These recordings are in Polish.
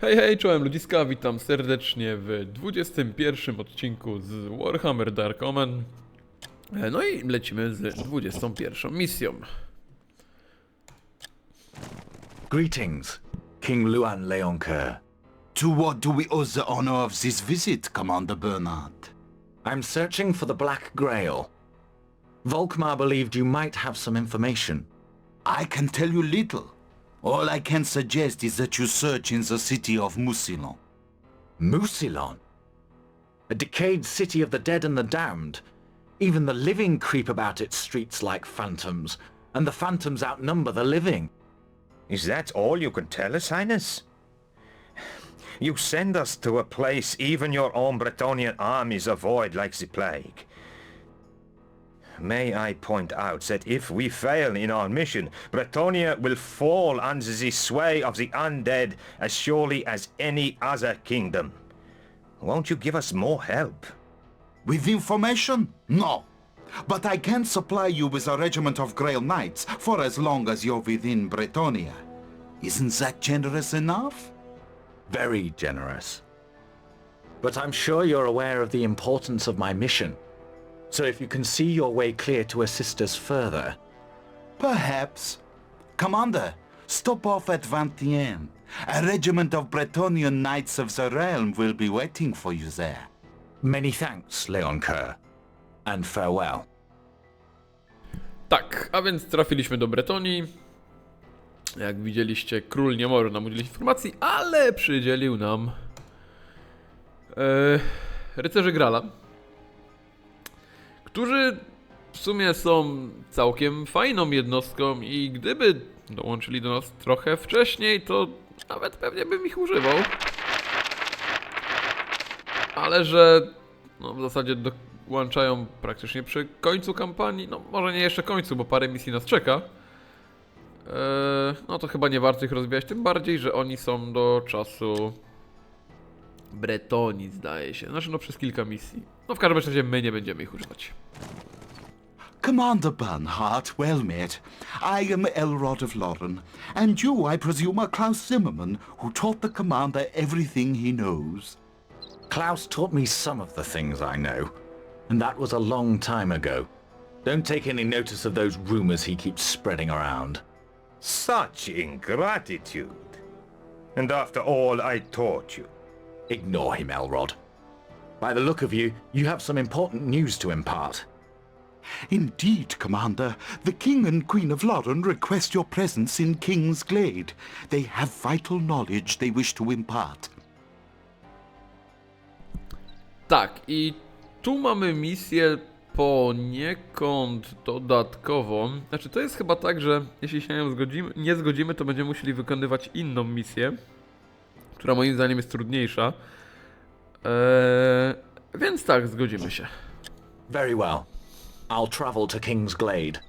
Hej, hej, czołem ludziska, witam serdecznie w 21 odcinku z Warhammer Dark Omen. E, No i lecimy z 21 misją. Greetings, King Luan Leoncoeur. To what do we owe the honor of this visit, Commander Bernard? I'm searching for the Black Grail. Volkmar believed you might have some information. I can tell you little. All I can suggest is that you search in the city of Musilon. Musilon? A decayed city of the dead and the damned. Even the living creep about its streets like phantoms, and the phantoms outnumber the living. Is that all you can tell us, Highness? You send us to a place even your own Bretonian armies avoid like the plague. May I point out that if we fail in our mission, Bretonia will fall under the sway of the undead as surely as any other kingdom. Won't you give us more help? With information? No. But I can supply you with a regiment of Grail Knights for as long as you're within Bretonia. Isn't that generous enough? Very generous. But I'm sure you're aware of the importance of my mission. So if you can see your way clear to assist us further, Perhaps. Commander, stop off at Vantien. A regiment of Bretonian Knights of the Realm will be waiting for you there. many thanks, Leon Kerr. And farewell. Tak, a więc trafiliśmy do Bretonii. Jak widzieliście, król nie może nam udzielić informacji, ale przydzielił nam e, rycerzy Grala, którzy w sumie są całkiem fajną jednostką i gdyby dołączyli do nas trochę wcześniej, to nawet pewnie bym ich używał. Ale że no, w zasadzie dołączają praktycznie przy końcu kampanii, no może nie jeszcze końcu, bo parę misji nas czeka. Eee, no to chyba nie warto ich rozwijać, tym bardziej, że oni są do czasu Bretonii, zdaje się. Znaczy, no przez kilka misji. No w każdym razie my nie będziemy ich używać. Commander Bernhardt, well met. I am Elrod of Loren, and you, I presume, are Klaus Zimmermann, who taught the commander everything he knows. Klaus taught me some of the things I know, and that was a long time ago. Don't take any notice of those rumors he keeps spreading around. Such ingratitude. And after all I taught you. Ignore him, Elrod. By the look of you, you have some important news to impart. Indeed, Commander, the King and Queen of Loren request your presence in King's Glade. They have vital knowledge they wish to impart. Tak, i tu mamy misję poniekąd dodatkową. Znaczy, to jest chyba tak, że jeśli się na nią zgodzimy, nie zgodzimy, to będziemy musieli wykonywać inną misję, która moim zdaniem jest trudniejsza. Eee, więc tak, zgodzimy się. Very well. I'll travel to King's Glade.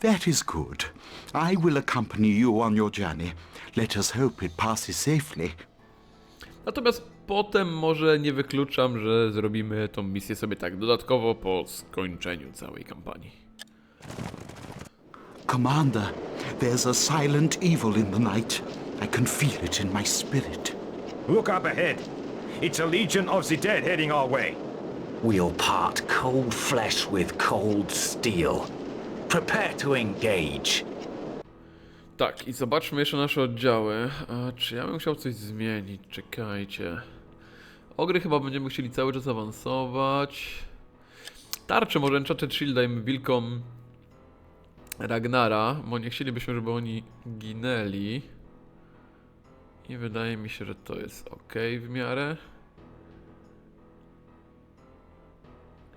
That is good. I will accompany you on your journey. Let us hope it passes safely. Natomiast potem może nie wykluczam, że zrobimy tą misję sobie tak dodatkowo po skończeniu całej kampanii. Commander, there's a silent evil in the night. I can feel it in my spirit. Look up ahead. It's a legion of the dead heading our way. We'll part cold flesh with cold steel. Prepare to engage. Tak, i zobaczmy jeszcze nasze oddziały. A, czy ja bym chciał coś zmienić? Czekajcie. Ogry chyba będziemy chcieli cały czas awansować. Tarcze może Enchanted Shield dajmy wilkom Ragnara, bo nie chcielibyśmy, żeby oni ginęli. I wydaje mi się, że to jest ok w miarę.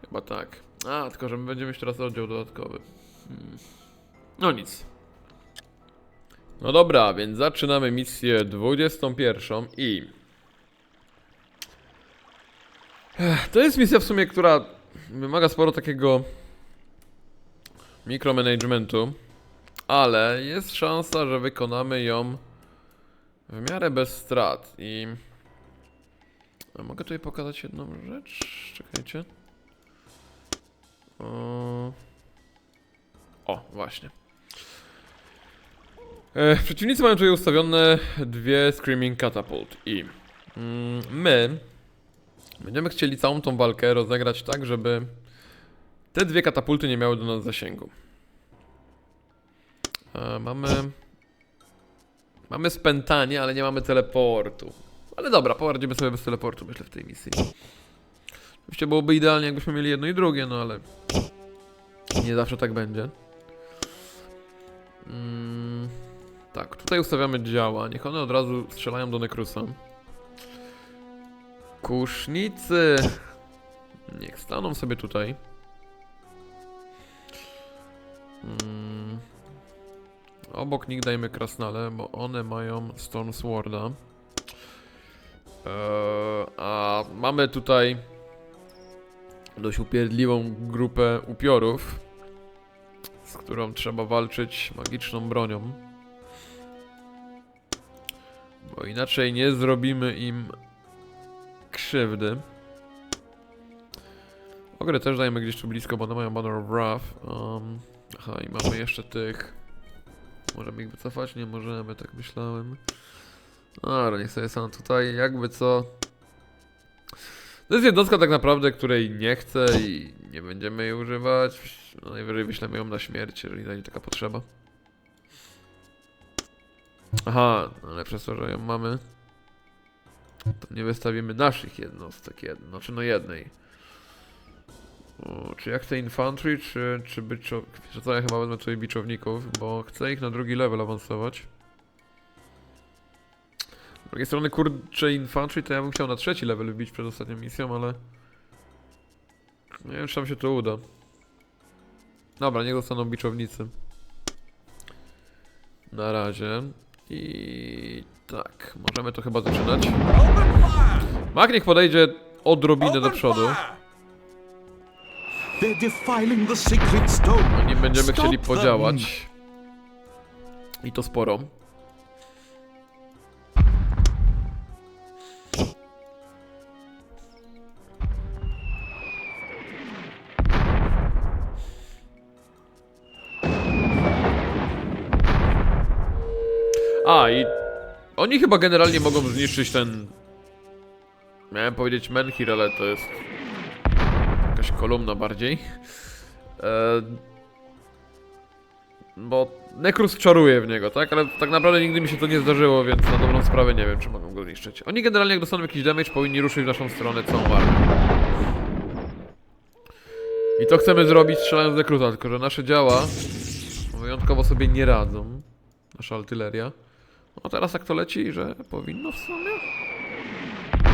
Chyba tak. A, tylko że my będziemy mieć teraz oddział dodatkowy. Hmm. No nic. No dobra, więc zaczynamy misję 21 i... To jest misja w sumie, która wymaga sporo takiego mikromanagementu, ale jest szansa, że wykonamy ją w miarę bez strat i... A mogę tutaj pokazać jedną rzecz? Czekajcie. O, o właśnie. E, przeciwnicy mają tutaj ustawione dwie Screaming Catapult i mm, my będziemy chcieli całą tą walkę rozegrać tak, żeby te dwie katapulty nie miały do nas zasięgu. E, mamy... Mamy spętanie, ale nie mamy teleportu. Ale dobra, poradzimy sobie bez teleportu, myślę, w tej misji. Oczywiście byłoby idealnie, jakbyśmy mieli jedno i drugie, no ale... Nie zawsze tak będzie. Mm, tak, tutaj ustawiamy działa. Niech one od razu strzelają do Nekrusa. Kusznicy! Niech staną sobie tutaj. Mm, obok nich dajmy krasnale, bo one mają Storm Sworda. Eee, a mamy tutaj dość upierdliwą grupę upiorów, z którą trzeba walczyć magiczną bronią. Bo inaczej nie zrobimy im krzywdy. Ogry też dajmy gdzieś tu blisko, bo one mają Banner of Wrath. Um, aha, i mamy jeszcze tych. Możemy ich wycofać? Nie możemy, tak myślałem. Dobra, niech sobie są tutaj, jakby co. To jest jednostka tak naprawdę, której nie chcę i nie będziemy jej używać. No, najwyżej wyślemy ją na śmierć, jeżeli będzie taka potrzeba. Aha, ale przez to, że ją mamy, to nie wystawimy naszych jednostek, jedno, znaczy no jednej. Czy ja chcę infantry, czy, czy byczo... Wiecie co, ja chyba wezmę tutaj biczowników, bo chcę ich na drugi level awansować. Z drugiej strony, kurczę, infantry to ja bym chciał na trzeci level wbić przed ostatnią misją, ale... Nie wiem, czy tam się to uda. Dobra, niech zostaną biczownicy. Na razie. I... tak, możemy to chyba zaczynać. Mag niech podejdzie odrobinę do przodu. They're defiling the sacred stone. Nim będziemy Stop chcieli them. podziałać. I to sporo. A i oni chyba generalnie mogą zniszczyć ten. Miałem powiedzieć menhir, ale to jest jakaś kolumna bardziej. E, bo Nekrus czaruje w niego, tak? Ale tak naprawdę nigdy mi się to nie zdarzyło, więc na dobrą sprawę nie wiem, czy mogą go zniszczyć. Oni generalnie jak dostaną jakiś damage, powinni ruszyć w naszą stronę całą armię. I to chcemy zrobić strzelając Nekrusa, tylko że nasze działa wyjątkowo sobie nie radzą. Nasza artyleria. No teraz tak to leci, że powinno w sumie.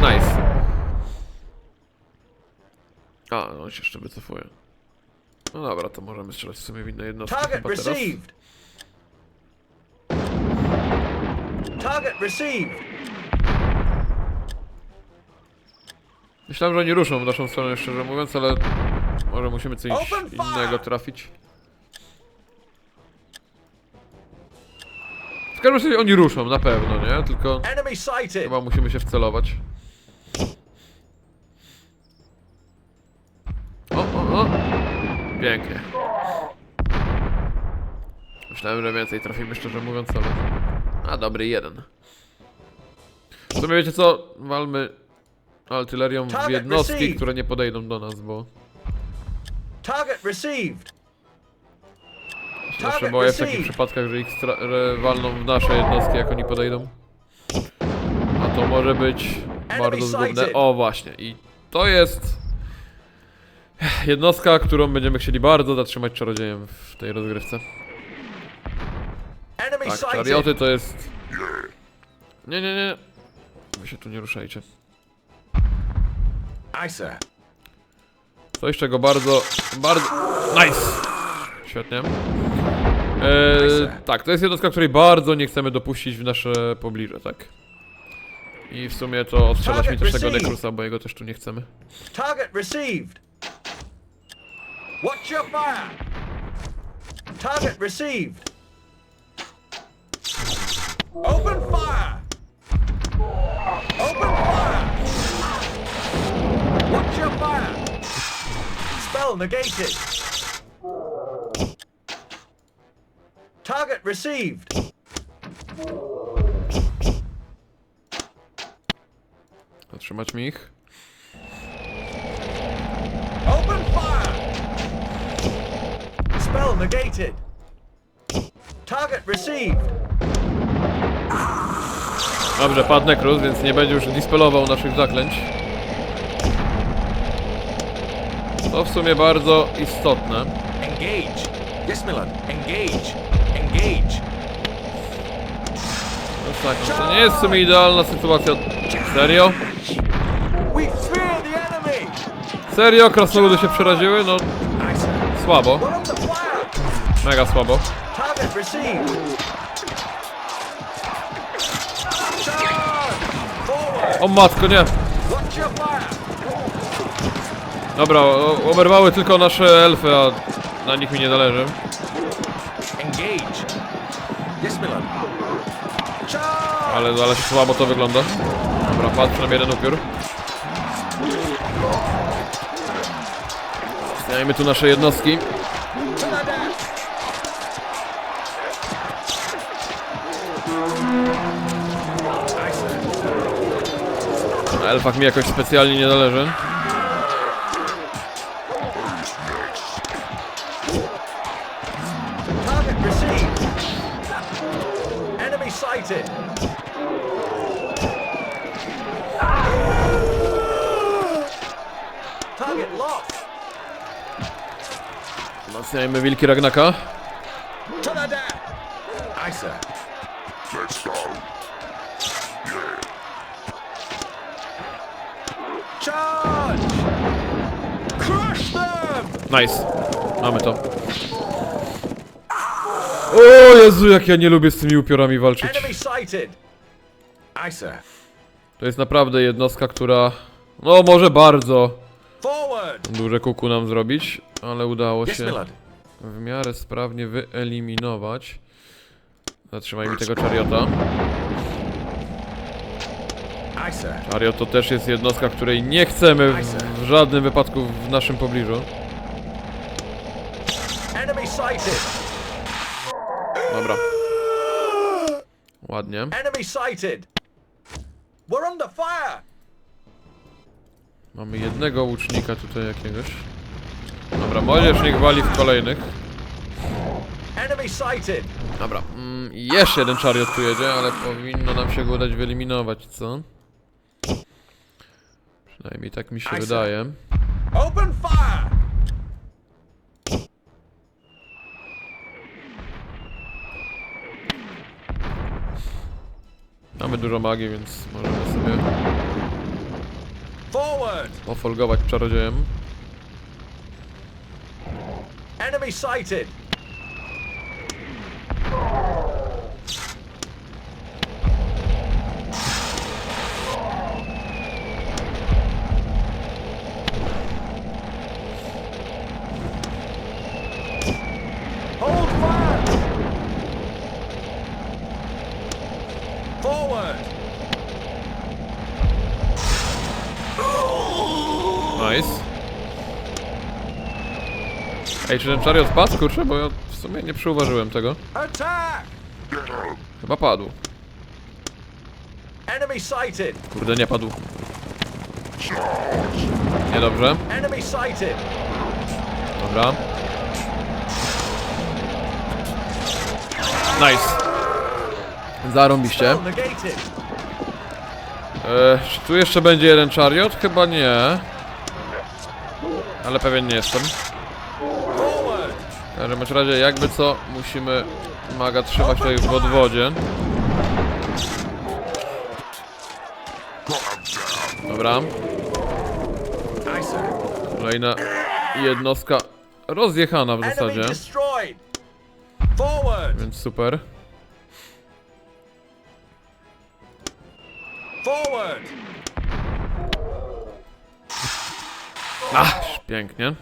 Nice. A, no on się jeszcze wycofuje. No dobra, to możemy strzelać w sumie w inne jednostki Target chyba teraz. received. Target received. Myślałem, że oni ruszą w naszą stronę, szczerze mówiąc, ale może musimy coś Open fire! innego trafić. W każdym razie oni ruszą, na pewno, nie? Tylko Enemy sighted. chyba musimy się wcelować. Pięknie. Myślałem, że więcej trafimy, szczerze mówiąc, ale... A, dobry jeden. W sumie wiecie co? Walmy artylerią w jednostki, które nie podejdą do nas, bo... Target received. Zawsze boję w takich przypadkach, że ich że walną w nasze jednostki, jak oni podejdą. A to może być bardzo zgubne. O, właśnie. I to jest jednostka, którą będziemy chcieli bardzo zatrzymać czarodziejem w tej rozgrywce. Tak, czarioty to jest... Nie, nie, nie. Wy się tu nie ruszajcie. Coś, czego bardzo, bardzo... Nice! Świetnie. Eee, tak, to jest jednostka, której bardzo nie chcemy dopuścić w nasze pobliże, tak. I w sumie to odstrzelać mi też tego Nekrusa, bo jego też tu nie chcemy. Target received. Watch your fire. Target received. Open fire. Open fire. Watch your fire. Spell negated. Target received. Zatrzymać mi ich. Negated. Target received. Dobrze, padł Nekrus, więc nie będzie już dispelował naszych zaklęć. To w sumie bardzo istotne. Engage. Yes, Milan. Engage. Engage. No tak, no to nie jest w sumie idealna sytuacja. Serio? Serio? Krasnoludy się przeraziły? No, słabo. Mega słabo. O matko, nie. Dobra, oberwały tylko nasze elfy, a na nich mi nie. Charge! Ale, ale słabo to wygląda. Dobra, padł przynajmniej jeden upiór. Znajmy tu nasze jednostki. Elfach mi jakoś specjalnie nie zależy. Wzmacniajmy wilki Ragnaka. Nice. Mamy to. O Jezu, jak ja nie lubię z tymi upiorami walczyć. To jest naprawdę jednostka, która... No, może bardzo duże kuku nam zrobić, ale udało się w miarę sprawnie wyeliminować. Zatrzymaj mi tego sir. Chariot to też jest jednostka, której nie chcemy w, w żadnym wypadku w naszym pobliżu. Enemy sighted. Dobra. Ładnie. Enemy sighted. We're under fire. Mamy jednego łucznika tutaj jakiegoś. Dobra, możesz niech wali w kolejnych. Enemy sighted. Dobra, mm, jeszcze jeden chariot tu jedzie, ale powinno nam się go udać wyeliminować, co? Przynajmniej tak mi się wydaje. Open fire. Mamy dużo magii, więc możemy sobie pofolgować czarodziejem. Enemy sighted. Nice. Ej, czy ten chariot padł? Kurczę, bo ja w sumie nie przyuważyłem tego. Chyba padł. Enemy sighted. Kurde, nie padł. Niedobrze. Enemy sighted. Dobra. Nice. Zarąbiście. E, czy tu jeszcze będzie jeden chariot? Chyba nie. Ale pewien nie jestem. W każdym razie, jakby co, musimy maga trzymać tutaj w odwodzie. Dobra, kolejna jednostka rozjechana w zasadzie, więc super. Ach, pięknie.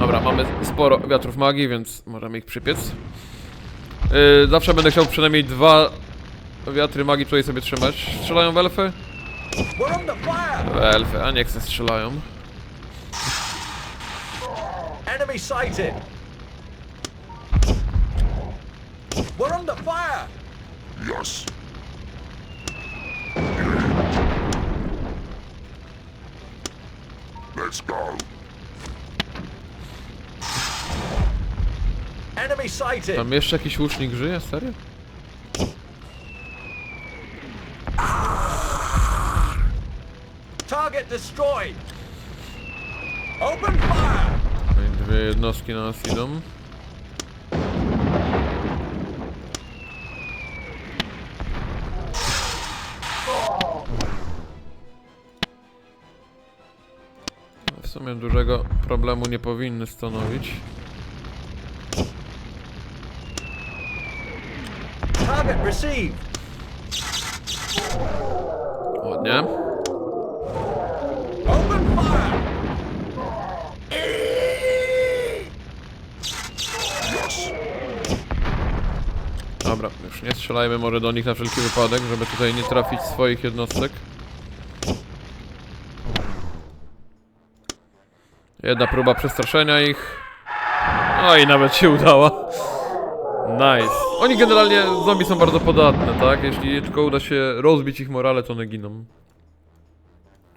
Dobra, mamy sporo wiatrów magii, więc możemy ich przypiec. Yy, zawsze będę chciał przynajmniej dwa wiatry magii tutaj sobie trzymać. Strzelają w elfy? W elfy, a nie chcę strzelają. Enemy sighted. We're under fire. Yes. Let's go. Enemy sighted! Tam jeszcze jakiś łucznik żyje? Serio? Target destroyed! Open fire! No dwie jednostki na nas idą. Sumie dużego problemu nie powinny stanowić. Target received! Ładnie. Dobra, już nie strzelajmy może do nich na wszelki wypadek, żeby tutaj nie trafić swoich jednostek. Jedna próba przestraszenia ich. No i nawet się udała. Nice. Oni generalnie, zombie są bardzo podatne, tak? Jeśli tylko uda się rozbić ich morale, to one giną.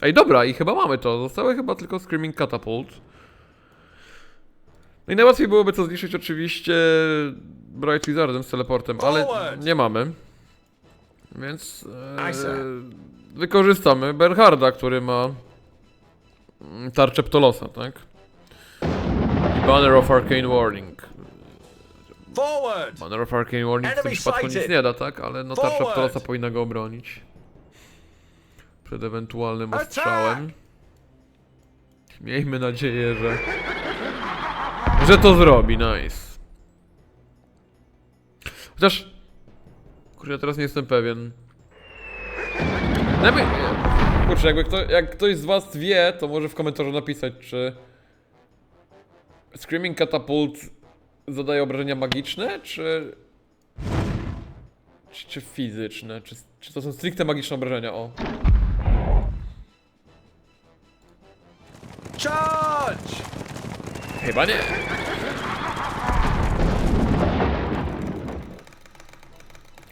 Ej, dobra, i chyba mamy to. Zostały chyba tylko Screaming Catapult. No i najłatwiej byłoby to zniszczyć oczywiście Bright Wizardem z teleportem, ale nie mamy. Więc e, wykorzystamy Bernharda, który ma tarczę Ptolosa, tak? I Banner of Arcane Warning. Forward! Banner of Arcane Warning w tym przypadku nic nie da, tak? Ale no tarcza! Ptolosa powinna go obronić. Przed ewentualnym ostrzałem. Miejmy nadzieję, że... Że to zrobi, nice. Chociaż... Kurczę, ja teraz nie jestem pewien. Najpierw... Kurczę, jakby kto, jak ktoś z was wie, to może w komentarzu napisać, czy... Screaming Catapult zadaje obrażenia magiczne, czy... Czy, czy fizyczne? Czy, czy to są stricte magiczne obrażenia? O. Charge! Chyba nie.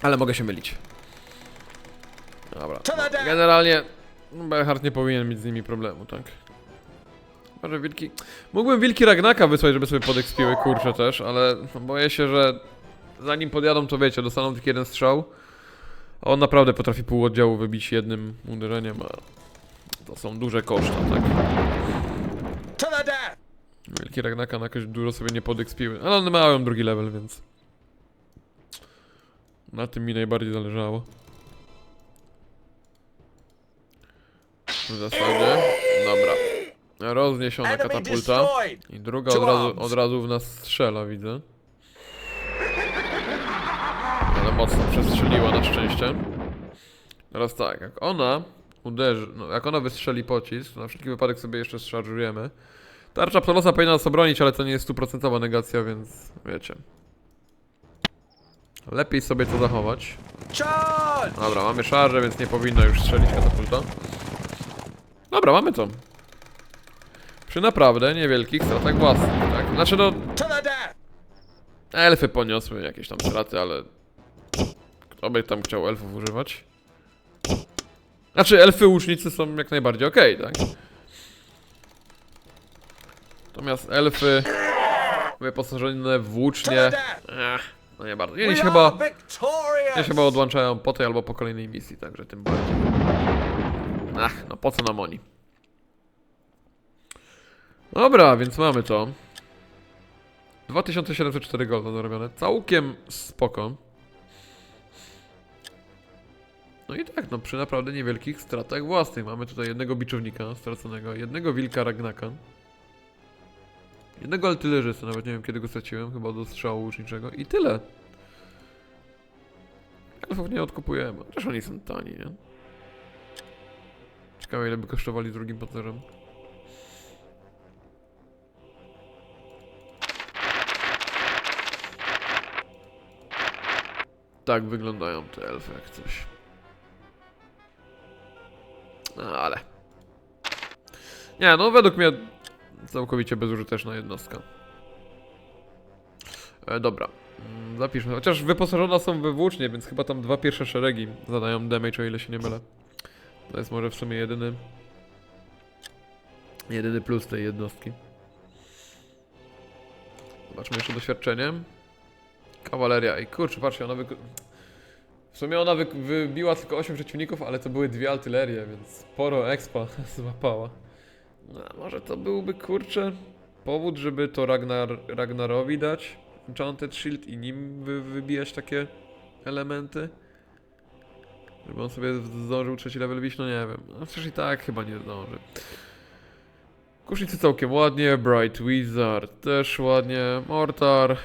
Ale mogę się mylić. Dobra. Generalnie Belhard nie powinien mieć z nimi problemu, tak? Może wilki... Mógłbym wilki Ragnaka wysłać, żeby sobie podekspiły, kurczę też, ale boję się, że zanim podjadą, to wiecie, dostaną tylko jeden strzał. A on naprawdę potrafi pół oddziału wybić jednym uderzeniem, a to są duże koszta, tak? Wielki Ragnaka na jakoś dużo sobie nie podekspiły, ale one mają drugi level, więc... Na tym mi najbardziej zależało. W zasadzie... Dobra. Rozniesiona katapulta. I druga od razu, od razu w nas strzela, widzę. Ale mocno przestrzeliła na szczęście. Teraz tak, jak ona uderzy, no jak ona wystrzeli pocisk, na wszelki wypadek sobie jeszcze zszarżujemy. Tarcza Ptolosa powinna nas obronić, ale to nie jest stuprocentowa negacja, więc wiecie. Lepiej sobie to zachować. Dobra, mamy szarżę, więc nie powinno już strzelić katapulta. Dobra, mamy to. Przy naprawdę niewielkich stratach własnych, tak? Znaczy no, elfy poniosły jakieś tam straty, ale... Kto by tam chciał elfów używać? Znaczy, elfy łucznicy są jak najbardziej okej, tak? Natomiast elfy wyposażone w death! Ech, no nie bardzo. Nie się chyba... Nie się chyba odłączają po tej albo po kolejnej misji, także tym bardziej. Ach, no po co nam oni? Dobra, więc mamy to. 2704 golda zarobione. Całkiem spoko. No i tak, no przy naprawdę niewielkich stratach własnych. Mamy tutaj jednego biczownika straconego, jednego wilka Ragnaka. Jednego altylerzysty, nawet nie wiem kiedy go straciłem, chyba do strzału łuczniczego i tyle. Elfów nie odkupujemy, chociaż oni są tani, nie? Ciekawe ile by kosztowali drugim pancerzem. Tak wyglądają te elfy jak coś. No ale... Nie, no według mnie całkowicie bezużyteczna jednostka. E, dobra. Mm, Zapiszmy. Chociaż wyposażone są we włócznie, więc chyba tam dwa pierwsze szeregi zadają damage, o ile się nie mylę. To jest może w sumie jedyny... Jedyny plus tej jednostki. Zobaczmy jeszcze doświadczenie. Kawaleria. I kurczę, patrzcie, ona. W sumie ona wy wybiła tylko 8 przeciwników, ale to były dwie artylerie, więc sporo expa złapała. No, może to byłby, kurczę, powód, żeby to Ragnar, Ragnarowi dać Enchanted Shield i nim wy wybijać takie elementy? Żeby on sobie zdążył trzeci level bić? No nie wiem. No przecież i tak chyba nie zdąży. Kusznicy całkiem ładnie, Bright Wizard też ładnie, Mortar,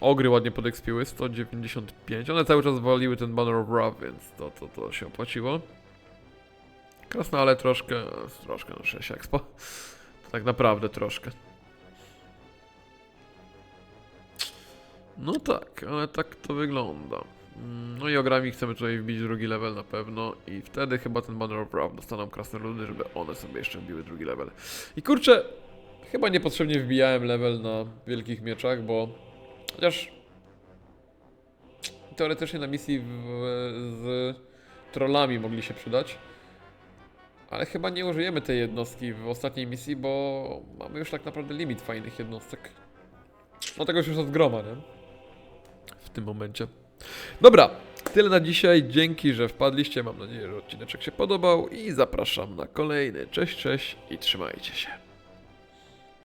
Ogry ładnie podekspiły, 195. One cały czas waliły ten Banner of Wrath, więc to, to, to się opłaciło. Krasna, ale troszkę, troszkę no 6 expo. Tak naprawdę troszkę. No tak, ale tak to wygląda. Mm, No i ogrami chcemy tutaj wbić drugi level na pewno i wtedy chyba ten Banner of Wrath dostaną krasne ludy, żeby one sobie jeszcze wbiły drugi level. I kurczę, chyba niepotrzebnie wbijałem level na wielkich mieczach, bo chociaż teoretycznie na misji w, z trollami mogli się przydać. Ale chyba nie użyjemy tej jednostki w ostatniej misji, bo mamy już tak naprawdę limit fajnych jednostek. No tego już od groma, nie? W tym momencie. Dobra, tyle na dzisiaj. Dzięki, że wpadliście. Mam nadzieję, że odcineczek się podobał i zapraszam na kolejny. Cześć, cześć i trzymajcie się.